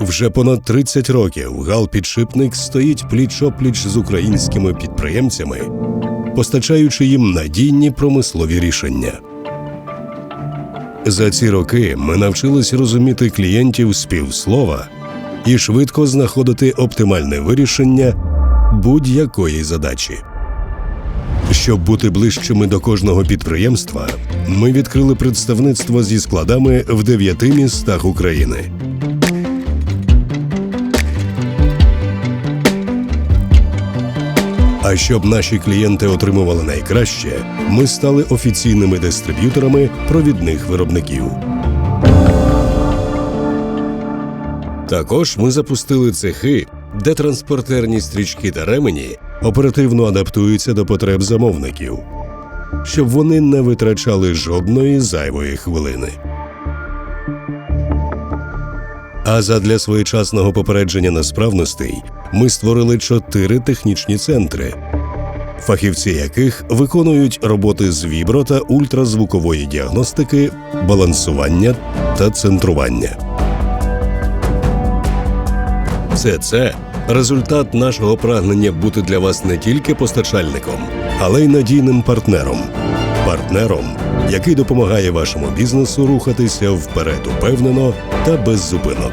Вже понад 30 років Гал-підшипник стоїть пліч-опліч з українськими підприємцями, постачаючи їм надійні промислові рішення. За ці роки ми навчились розуміти клієнтів з півслова і швидко знаходити оптимальне вирішення будь-якої задачі. Щоб бути ближчими до кожного підприємства, ми відкрили представництво зі складами в дев'яти містах України. А щоб наші клієнти отримували найкраще, ми стали офіційними дистриб'юторами провідних виробників. Також ми запустили цехи, де транспортерні стрічки та ремені оперативно адаптуються до потреб замовників, щоб вони не витрачали жодної зайвої хвилини. А задля своєчасного попередження несправностей ми створили чотири технічні центри, фахівці яких виконують роботи з вібро та ультразвукової діагностики, балансування та центрування. Все це результат нашого прагнення бути для вас не тільки постачальником, але й надійним партнером. Партнером, який допомагає вашому бізнесу рухатися вперед упевнено та без зупинок.